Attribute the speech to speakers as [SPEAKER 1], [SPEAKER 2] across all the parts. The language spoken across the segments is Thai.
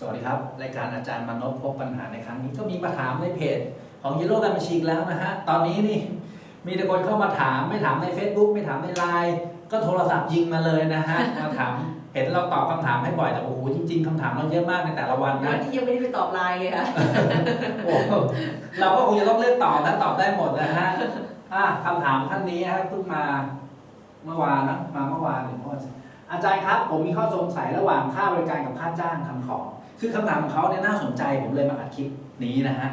[SPEAKER 1] สวัสดีครับ รายการอาจารย์มานพพบปัญหาในครั้งนี้ก็มีมาถามในเพจของ Yellow กันมาชีกแล้วนะฮะ ตอนนี้นี่มีแต่คนเข้ามาถามไม่ถามใน Facebook ไม่ถามในไลน์ก็โทรศัพท์ยิงมาเลยนะฮะมาถามเห็นเราตอบคำถามให้บ่อยแต่โอ้โหจริง ๆคำถามเราเยอะมากในแต่ละวันนะ
[SPEAKER 2] วันที่ยังไม่ได้ไปตอบไลน์เลยค่ะ
[SPEAKER 1] โอ้โหเราก็คงจะต้องเลือกตอบนะตอบได้หมดนะฮะอะคำถามท่านนี้ฮะเพิ่งมาเมื่อวานนะมาเมื่อวานหรือเมื่อวานอาจารย์ครับ ผมมีข้อสงสัยระหว่างค่าบริการกับค่าจ้างทำของ คือคำถามของเขาเนี่ยน่าสนใจผมเลยมาอัดคลิปนี้นะฮะ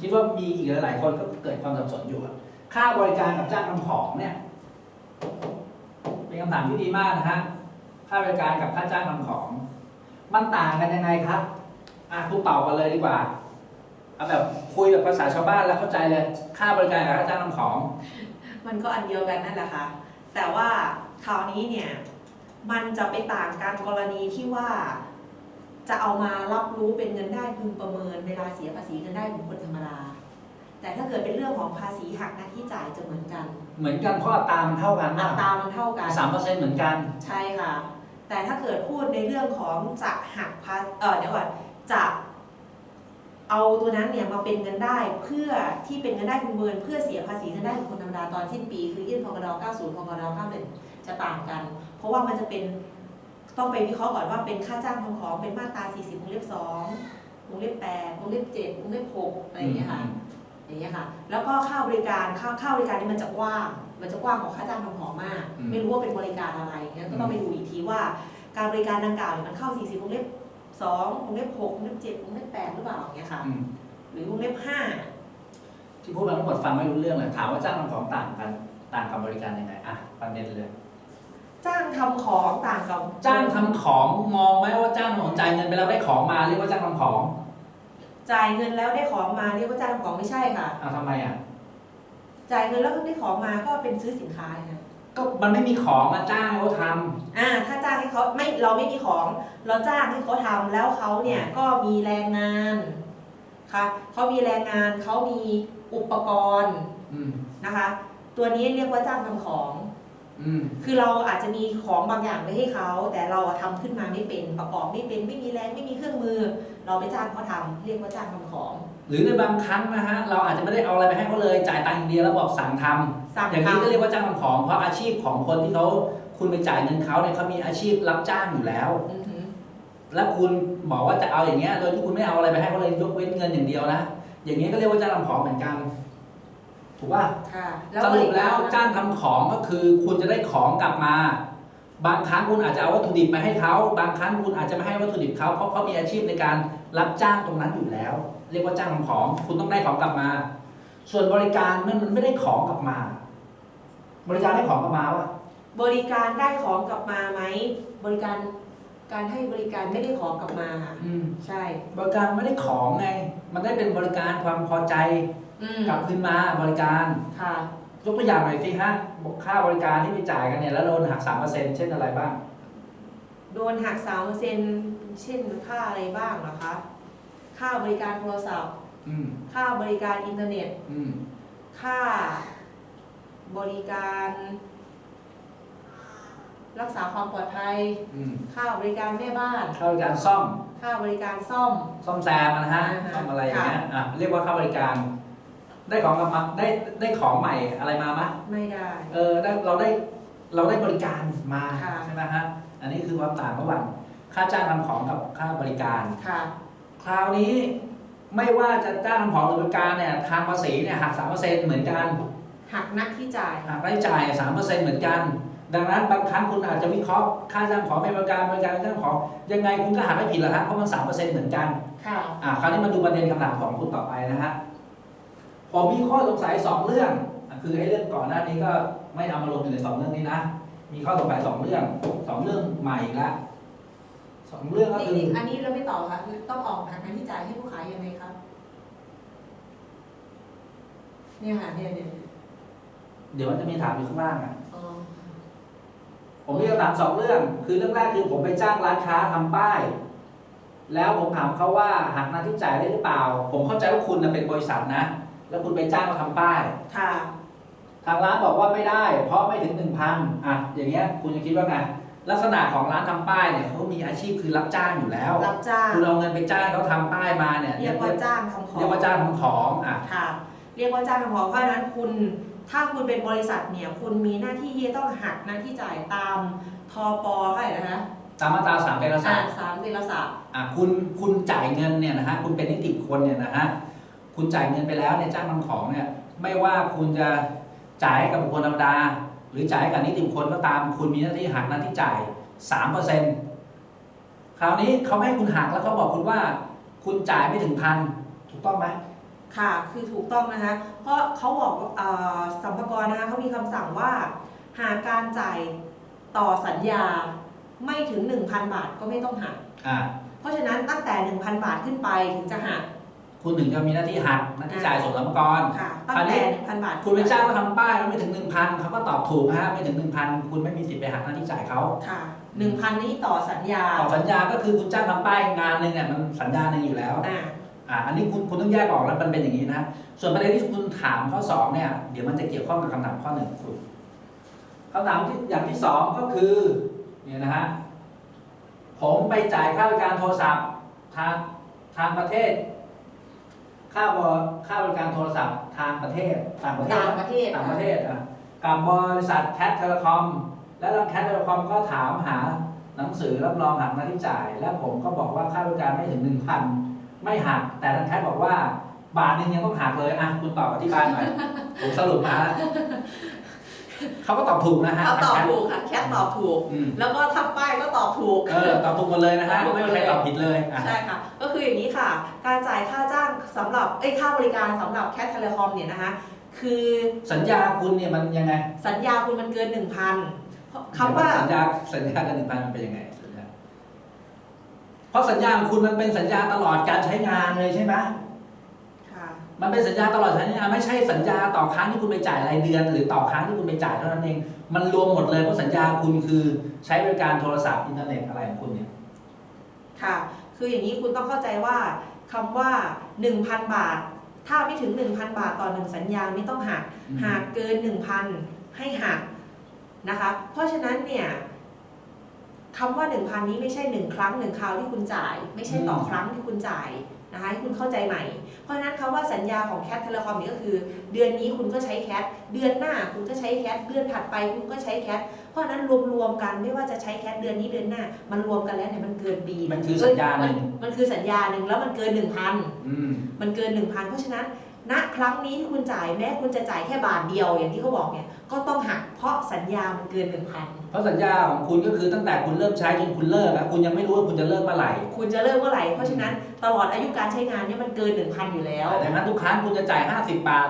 [SPEAKER 1] คิดว่ามีอีกหลายๆคนก็เกิดความสับสนอยู่อะค่าบริการกับจ้างทำของเนี่ย เป็นคำถามที่ดีมากนะฮะ ค่าบริการกับค่าจ้างทำของ มันต่างกันยังไงครับ อะคุณตอบกันเลยดีกว่า เอาแบบคุยแบบภาษาชาวบ้านแล้วเข้าใจเลย ค่าบริการกับค่าจ้างทำของ
[SPEAKER 2] มันก็อันเดียวกันนั่นแหละค่ะ แต่ว่าคราวนี้เนี่ย มันจะไปต่างกันกรณีที่ว่า จะเอามารับรู้เป็นเงินได้พึงประเมินเวลาเสียภาษีเงินได้บุคคลธรรมดา แต่ถ้าเกิดเป็นเรื่องของภาษีหักหน้าที่จ่ายจะเหมือนกัน
[SPEAKER 1] เหมือนกันเพราะอัตรามันเท่ากัน
[SPEAKER 2] อัตรามันเท่ากัน
[SPEAKER 1] สามเปอร์เซ็นต์เหมือนกัน
[SPEAKER 2] ใช่ค่ะ แต่ถ้าเกิดพูดในเรื่องของจะหักภาเออเดี๋ยวก่อนจะเอาตัวนั้นเนี่ยมาเป็นเงินได้เพื่อที่เป็นเงินได้พึงประเมินเพื่อเสียภาษีเงินได้บุคคลธรรมดาตอนสิ้นปี คือยื่นพกร90พกร91จะต่างกัน เพราะว่ามันจะเป็น ต้องไปวิเคราะห์ก่อนว่าเป็นค่าจ้างทำของเป็นมาตรา 40วงเล็บ2วงเล็บ8วงเล็บ7วงเล็บ6อะไรอย่างเงี้ยค่ะอย่างเงี้ยค่ะ แล้วก็ค่าบริการค่าค่าบริการนี่มันจะกว้าง มันจะกว้างกว่าค่าจ้างทำของมาก
[SPEAKER 1] อืม
[SPEAKER 2] ไม่รู้ว่าเป็นบริการอะไรเงี้ยก็ต้องไปดูอีกทีว่า การบริการดังกล่าวเนี่ยมันเข้า 40วงเล็บ2วงเล็บ6วงเล็บ7วงเล็บ8หรือเปล่าอย่างเงี้ยค่ะ
[SPEAKER 1] อืม
[SPEAKER 2] หรือวงเล็บ
[SPEAKER 1] ที่พูดมาทั้งหมดฟังไม่รู้เรื่องเลยถามว่าจ้างทำของต่างกันต่างกับบริการยังไงอะประเด็นเลย
[SPEAKER 2] 5 จ้างทำของต่างกับ
[SPEAKER 1] จ้างทำของมองไหมว่าจ้างทำของจ่ายเงินไปแล้วได้ของมาเรียกว่าจ้างทำของ
[SPEAKER 2] จ่ายเงินแล้วได้ของมาเรียกว่าจ้างทำของไม่ใช่ค่ะ
[SPEAKER 1] เอาทำไมอะ
[SPEAKER 2] จ่ายเงินแล้วก็ได้ของมาก็เป็นซื้อสินค้าไง
[SPEAKER 1] ก็มันไม่มีของมาจ้างให้เขาท
[SPEAKER 2] อ่าถ้าจ้างให้เขาไม่เราไม่มีของ เราจ้างให้เขาทำแล้วเขาเนี่ยก็มีแรงงานค่ะเขามีแรงงานเขามีอุปกรณ์ำ
[SPEAKER 1] อืม
[SPEAKER 2] นะคะ ตัวนี้เรียกว่าจ้างทำของ
[SPEAKER 1] อืม
[SPEAKER 2] คือเราอาจจะมีของบางอย่างไปให้เขา แต่เราอะทำขึ้นมาไม่เป็นประกอบไม่เป็นไม่มีแรงไม่มีเครื่องมือ เราไปจ้างเขาทำเรียกว่าจ้างทำของ
[SPEAKER 1] หรือในบางครั้งนะฮะเราอาจจะไม่ได้เอาอะไรไปให้เขาเลยจ่ายตังค์อย่างเดียวแล้วบอกสั่งทำ
[SPEAKER 2] สั่ง
[SPEAKER 1] อย่างนี้
[SPEAKER 2] ทำ
[SPEAKER 1] ก็เรียกว่าจ้างทำของ เพราะอาชีพของคนที่เขาคุณไปจ่ายเงินเขาเนี่ยเขามีอาชีพรับจ้างอยู่แล้ว
[SPEAKER 2] อือหือ
[SPEAKER 1] แล้วคุณบอกว่าจะเอาอย่างเงี้ยโดยที่คุณไม่เอาอะไรไปให้เขาเลยยกเว้นเงินอย่างเดียวนะอย่างนี้ก็เรียกว่าจ้างทำของเหมือนกัน ถูกป่ะ
[SPEAKER 2] ค่ะ
[SPEAKER 1] สรุปแล้วจ้างทำของก็คือ คุณจะได้ของกลับมา บางครั้งคุณอาจจะเอาวัตถุดิบไปให้เขาบางครั้งคุณอาจจะไม่ให้วัตถุดิบเขาเพราะเขามีอาชีพในการรับจ้างตรงนั้นอยู่แล้ว เรียกว่าจ้างทำของ คุณต้องได้ของกลับมา ส่วนบริการมันมันไม่ได้ของกลับมา บริการได้ของกลับมาวะ
[SPEAKER 2] บริการได้ของกลับมาไหม บริการการให้บริการไม่ได้ของกลับมาค่ะ
[SPEAKER 1] อืม
[SPEAKER 2] ใช่
[SPEAKER 1] บริการไม่ได้ของไง มันได้เป็นบริการความพอใจ
[SPEAKER 2] อืม
[SPEAKER 1] กลับคืนมาบริการ
[SPEAKER 2] ค่ะ
[SPEAKER 1] ยกตัวอย่างหน่อยสิฮะบอกค่าบริการที่ไปจ่ายกันเนี่ยแล้วโดนหักสามเปอร์เซ็นต์เช่นอะไรบ้าง
[SPEAKER 2] โดนหักสามเปอร์เซ็นเช่นค่าอะไรบ้างเหรอคะ ค่าบริการโทรศัพท์
[SPEAKER 1] อืม
[SPEAKER 2] ค่าบริการอินเทอร์เน็ต
[SPEAKER 1] อืม
[SPEAKER 2] ค่าบริการ รักษาความปลอดภัย
[SPEAKER 1] อืม
[SPEAKER 2] ค่าบริการแม่บ้าน
[SPEAKER 1] ค่าบริการซ่อม
[SPEAKER 2] ค่าบริการซ่อม
[SPEAKER 1] ซ่อมแซมอะนะฮะ
[SPEAKER 2] อ่าฮะ
[SPEAKER 1] ซ่อมอะไรอย่างเงี้ยอะเรียกว่าค่าบริการ ได้ของกลับมาได้ได้ของใหม่อะไรมามะ
[SPEAKER 2] ไม่ได้
[SPEAKER 1] เออได้เราได้เราได้บริการมา
[SPEAKER 2] ค่ะ
[SPEAKER 1] ใช่ไหมฮะอันนี้คือความต่างระหว่างค่าจ้างทำของกับค่าบริการ
[SPEAKER 2] ค่ะ
[SPEAKER 1] คราวนี้ไม่ว่าจะจ้างทำของหรือบริการเนี่ยทางภาษีเนี่ยหักสามเปอร์เซ็นต์เหมือนกัน
[SPEAKER 2] หักนักที่จ่าย
[SPEAKER 1] หักรายจ่ายสามเปอร์เซ็นต์เหมือนกัน ดังนั้นบางครั้งคุณอาจจะวิเคราะห์ค่าจ้างของเป็นบริการบริการจ้างของ ยังไงคุณก็หักไม่ผิดหรอกครับเพราะมันสามเปอร์เซ็นต์เหมือนกัน
[SPEAKER 2] ค่ะ
[SPEAKER 1] อ่าคราวนี้มาดูประเด็นคำถามของคุณต่อไปนะฮะ ผมมีข้อสงสัยสองเรื่องอะคือไอ้เรื่องก่อนหน้านี้ก็ไม่เอามาลงอยู่ในสองเรื่องนี้นะ มีข้อสงสัยสองเรื่องสองเรื่องใหม่อีกแล้วสองเรื่องก็
[SPEAKER 2] นี่
[SPEAKER 1] คือ
[SPEAKER 2] นี่อันนี้เราไม่ตอบค่ะต้องออกหักนักที่จ่ายให้ผู้ขายยังไงครับ เนี่ยค่ะเนี่ยเนี่ย
[SPEAKER 1] เดี๋ยวมันจะมีถามอยู่ข้างล่างอะ
[SPEAKER 2] อ๋อ
[SPEAKER 1] ผมมีคำถามสองเรื่อง คือเรื่องแรกคือผมไปจ้างร้านค้าทำป้าย แล้วผมถามเขาว่าหักหน้าที่จ่ายได้หรือเปล่า ผมเข้าใจว่าคุณน่ะเป็นบริษัทนะ แล้วคุณไปจ้างมาทำป้าย
[SPEAKER 2] ค่ะ
[SPEAKER 1] ทางร้านบอกว่าไม่ได้ เพราะไม่ถึงหนึ่งพันอะอย่างเงี้ยคุณจะคิดว่าไงลักษณะของร้านทำป้ายเนี่ยเขามีอาชีพคือรับจ้างอยู่แล้ว
[SPEAKER 2] รับจ้าง
[SPEAKER 1] คุณเอาเงินไปจ้างเขาทำป้ายมาเนี่ย
[SPEAKER 2] เรียกว่าจ้างทำของ
[SPEAKER 1] เรียกว่าจ้างทำของอะ
[SPEAKER 2] ค่ะ เรียกว่าจ้างทำของเพราะฉะนั้นคุณถ้าคุณเป็นบริษัทเนี่ยคุณมีหน้าที่ที่จะต้องหักหน้าที่จ่ายตามทปเท่าไหร่นะคะ
[SPEAKER 1] ตามมาตราสามเป็นรั
[SPEAKER 2] อ่า
[SPEAKER 1] ษา
[SPEAKER 2] สามเดือนละสาม
[SPEAKER 1] อะคุณคุณจ่ายเงินเนี่ยนะฮะคุณเป็นนิติบุคคลเนี่ยนะฮะ คุณจ่ายเงินไปแล้วเนี่ยจ้างทำของเนี่ยไม่ว่าคุณจะจ่ายให้กับบุคคลธรรมดา หรือจ่ายให้กับนิติบุคคลก็ตาม คุณมีหน้าที่หักหน้าที่จ่ายสามเปอร์เซ็นต์คราวนี้เขาไม่ให้คุณหักแล้วเขาบอกคุณว่า คุณจ่ายไม่ถึงพันถูกต้องไหม
[SPEAKER 2] ค่ะ คือถูกต้องนะคะ เพราะเขาบอกว่าเอ่อสัมภากระนะคะเขามีคำสั่งว่า หากการจ่ายต่อสัญญาไม่ถึง 1,000 บาทก็ไม่ต้องหัก
[SPEAKER 1] อ่า
[SPEAKER 2] เพราะฉะนั้นตั้งแต่ 1,000 บาทขึ้นไปถึงจะหัก
[SPEAKER 1] คุณถึงจะมีหน้าที่หักหน้าที่จ่ายส่งสรรพากร
[SPEAKER 2] ค่ะตั้งแต่1,000บาท
[SPEAKER 1] คุณไปจ้างเขาทำป้ายแล้วไม่ถึงหนึ่งพันเขาก็ตอบถูกฮะไม่ถึงหนึ่งพันคุณไม่มีสิทธิ์ไปหักหน้าที่จ่ายเขา
[SPEAKER 2] ค่ะ1,000นี้ต่อสัญญา
[SPEAKER 1] ต่อสัญญาก็คือคุณจ้างทำป้ายงานหนึ่งเนี่ยมันสัญญาหนึ่งอยู่แล้ว
[SPEAKER 2] อ่า
[SPEAKER 1] อ่าอันนี้คุณคุณต้องแยกออกแล้วมันเป็นอย่างนี้นะส่วนประเด็นที่คุณถามข้อสองเนี่ยเดี๋ยวมันจะเกี่ยวข้องกับคำถามข้อหนึ่งของคุณคำถามที่อย่างที่สองก็คือเนี่ยนะฮะผมไปจ่ายค่าบริการโทรศัพท์ทางทางประเทศ ค่าบริค่าบริการโทรศัพท์ทางประเทศต่างประเทศ
[SPEAKER 2] ต่างประเทศ
[SPEAKER 1] ต่างประเทศอะกับบริษัทแคทเทเลคอม แล้วแคทเทเลคอมก็ถามหาหนังสือรับรองหักหน้าที่จ่าย แล้วผมก็บอกว่าค่าบริการไม่ถึงหนึ่งพันไม่หัก แต่ทางแคทบอกว่าบาทหนึงยังต้องหักเลยอะคุณตอบอธิบายหน่อยผมสรุปมาแล้ว เขาก็ตอบถูกนะฮะ
[SPEAKER 2] เขาตอบ
[SPEAKER 1] ทางแคท
[SPEAKER 2] ถูกค่ะแคทตอบถูก
[SPEAKER 1] อืม
[SPEAKER 2] แล้วก็ทำป้ายก็ตอบถูก
[SPEAKER 1] เออตอบถูกหมดเลยนะฮะ
[SPEAKER 2] ตอบถูกหม
[SPEAKER 1] ไม่
[SPEAKER 2] ด
[SPEAKER 1] มี
[SPEAKER 2] เลย
[SPEAKER 1] ใครตอบผิดเลยอะ
[SPEAKER 2] ใช่ค่ะ ก็คืออย่างนี้ค่ะ การจ่ายค่าจ้างสำหรับเอ้ยค่าบริการสำหรับแคทเทเลคอมเนี่ยนะคะคือ
[SPEAKER 1] สัญญาคุณเนี่ยมันยังไง
[SPEAKER 2] สัญญาคุณมันเกิน 1,000คำว่า
[SPEAKER 1] สัญญาสัญญากันหนึ่งพันมันเป็นยังไงสัญญาเพราะสัญญาของคุณมันเป็นสัญญาตลอดการใช้งานเลยใช่ไหม
[SPEAKER 2] ค่ะ
[SPEAKER 1] มันเป็นสัญญาตลอดสัญญาไม่ใช่สัญญาต่อครั้งที่คุณไปจ่ายรายเดือน หรือต่อครั้งที่คุณไปจ่ายเท่านั้นเอง มันรวมหมดเลยเพราะสัญญาคุณคือใช้บริการโทรศัพท์อินเทอร์เน็ตอะไรของคุณเนี่ย
[SPEAKER 2] ค่ะ คืออย่างนี้คุณต้องเข้าใจว่าคำว่า 1,000 บาท ถ้าไม่ถึง 1,000 บาทต่อหนึ่งสัญญาไม่ต้องหัก
[SPEAKER 1] อืม
[SPEAKER 2] หากเกิน 1,000 ให้หักนะคะ เพราะฉะนั้นเนี่ย คำว่า 1,000 นี้ไม่ใช่ 1 ครั้ง 1 คราวที่คุณจ่าย ไม่ใช่ต่อครั้งที่คุณจ่ายนะคะให้คุณเข้าใจใหม่ เพราะฉะนั้นคำว่าสัญญาของแคทเทเลคอมนี่ก็คือ เดือนนี้คุณก็ใช้แคทเดือนหน้าคุณก็ใช้แคทเดือนถัดไปคุณก็ใช้แคทเพราะฉะนั้นรวมๆกันไม่ว่าจะใช้แคทเดือนนี้เดือนหน้า มันรวมกันแล้วเนี่ยมันเกินปี
[SPEAKER 1] มันคือสัญญาหนึ่ง
[SPEAKER 2] มันมันคือสัญญาหนึ่งแล้วมันเกิน1,000
[SPEAKER 1] อืม
[SPEAKER 2] มันเกิน1,000เพราะฉะนั้น ณครั้งนี้ที่คุณจ่ายแม้คุณจะจ่ายแค่บาทเดียวอย่างที่เขาบอกเนี่ยก็ต้องหักเพราะสัญญามันเกิน
[SPEAKER 1] เพราะสัญญาของคุณก็คือตั้งแต่คุณเริ่มใช้จนคุณเลิกนะคุณยังไม่รู้ว่าคุณจะเลิกเมื่อไหร่
[SPEAKER 2] 1,000คุณจะเลิกเมื่อไหร่ เพราะฉะนั้นตลอดอายุการใช้งานเนี่ยมันเกิน1,000อยู่แล้ว
[SPEAKER 1] แต่ดังนั้นทุกครั้งคุณจะจ่าย 50 บาท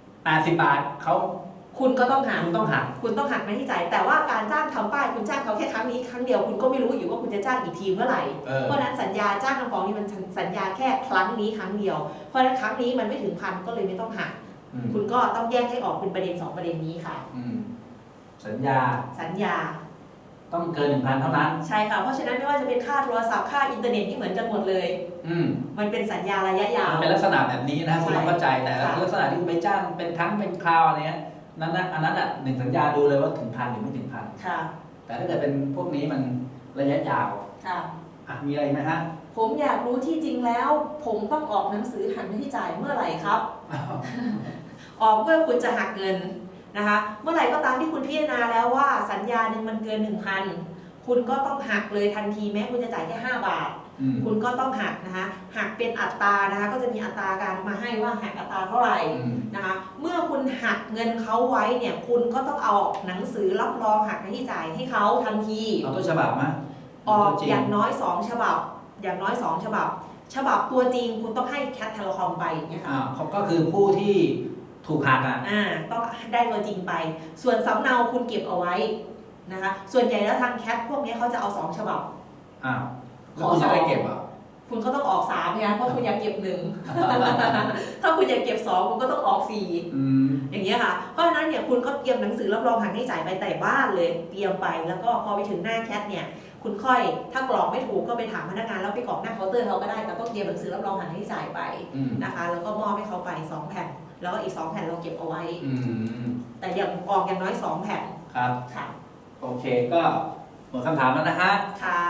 [SPEAKER 1] 80 บาทเขา
[SPEAKER 2] คุณก็ต้องหัก
[SPEAKER 1] คุณต้องหัก
[SPEAKER 2] คุณต้องหักหน้าที่จ่ายแต่ว่าการจ้างทำป้ายคุณจ้างเขาแค่ครั้งนี้ครั้งเดียวคุณก็ไม่รู้อยู่ว่าคุณจะจ้างกี่ทีเมื่อไหร่
[SPEAKER 1] เออ
[SPEAKER 2] เพราะฉะนั้นสัญญาจ้างทำฟ้องนี่มันสัญญาแค่ครั้งนี้ครั้งเดียว เพราะฉะนั้นครั้งนี้มันไม่ถึงพันก็เลยไม่ต้องหัก
[SPEAKER 1] อืม
[SPEAKER 2] คุณก็ต้องแยกให้ออกเป็นประเด็นสองประเด็นนี้ค่ะ
[SPEAKER 1] อืมสัญญา
[SPEAKER 2] สัญญา
[SPEAKER 1] ต้องเกินหนึ่งพันเท่านั้น
[SPEAKER 2] ใช่ค่ะ เพราะฉะนั้นไม่ว่าจะเป็นค่าโทรศัพท์ค่าอินเทอร์เน็ตนี่เหมือนกันหมดเลย
[SPEAKER 1] อืม
[SPEAKER 2] มันเป็นสัญญาระยะยาว
[SPEAKER 1] มันเป็นลักษณะแบบนี้นะคุณต้องเข้าใจแต่
[SPEAKER 2] ค่ะ
[SPEAKER 1] ลักษณะที่คุณไปจ้างเป็นครั้งเป็นคราวอะไรเงี้ย นั่นนะอันนั้นอะหนึ่งสัญญาดูเลยว่าถึงพันหรือไม่ถึงพัน
[SPEAKER 2] ค่ะ
[SPEAKER 1] แต่ถ้าเกิดเป็นพวกนี้มันระยะยาว
[SPEAKER 2] ค่ะ
[SPEAKER 1] อะมีอะไรไหมฮะ
[SPEAKER 2] ผมอยากรู้ที่จริงแล้ว ผมต้องออกหนังสือหักหน้าที่จ่ายเมื่อไหร่ครับ ออกเมื่อคุณจะหักเงินนะคะ เมื่อไหร่ก็ตามที่คุณพิจารณาแล้วว่าสัญญาหนึ่งมันเกิน 1,000 คุณก็ต้องหักเลยทันทีแม้คุณจะจ่ายแค่5บาท
[SPEAKER 1] อืม
[SPEAKER 2] คุณก็ต้องหักนะคะหักเป็นอัตรานะคะ ก็จะมีอัตราการมาให้ว่าหักอัตราเท่าไหร่
[SPEAKER 1] อืม
[SPEAKER 2] นะคะ เมื่อคุณหักเงินเขาไว้เนี่ย คุณก็ต้องเอาหนังสือรับรองหักหน้าที่จ่ายให้เขาทันที
[SPEAKER 1] เอาต้นฉบับมา
[SPEAKER 2] ออก
[SPEAKER 1] ตัวจริง
[SPEAKER 2] อย่างน้อย2ฉบับ อย่างน้อย2ฉบับ ฉบับตัวจริงคุณต้องให้แคทเทเลคอมไปอย่างเงี้ยค่ะ
[SPEAKER 1] อ่าเขาก็คือผู้ที่ถูกหักอะ
[SPEAKER 2] อ่าต้องได้ตัวจริงไป ส่วนสำเนาคุณเก็บเอาไว้นะคะ ส่วนใหญ่แล้วทางแคทพวกเนี้ยเขาจะเอา2ฉบับ
[SPEAKER 1] อ้าว แล้วคุณจะได้เก็บเหรอะ
[SPEAKER 2] คุณก็ต้องออก3เนี่ยเพราะคุณอยากเก็บหนึ่งถ้าคุณอยากเก็บ2คุณก็ต้องออก4
[SPEAKER 1] อืม
[SPEAKER 2] อย่างเงี้ยค่ะเพราะฉะนั้นเนี่ยคุณก็เตรียมหนังสือรับรองหักให้จ่ายไปแต่บ้านเลยเตรียมไปแล้วก็พอไปถึงหน้าแคทเนี่ยคุณค่อยถ้ากรอกไม่ถูกก็ไปถามพนักงานแล้วไปกรอกหน้าเคาน์เตอร์เขาก็ได้แต่ต้องเตรียมหนังสือรับรองหักให้จ่ายไป
[SPEAKER 1] อืม
[SPEAKER 2] นะคะ แล้วก็มอบให้เขาไป2แผ่นแล้วก็อีก2แผ่นเราเก็บเอาไว้
[SPEAKER 1] อืม
[SPEAKER 2] แต่อย่างออกอย่างน้อย2แผ่น
[SPEAKER 1] ครับ
[SPEAKER 2] ค่ะ
[SPEAKER 1] โอเคก็หมดคำถามแล้วนะฮะ
[SPEAKER 2] ค่ะ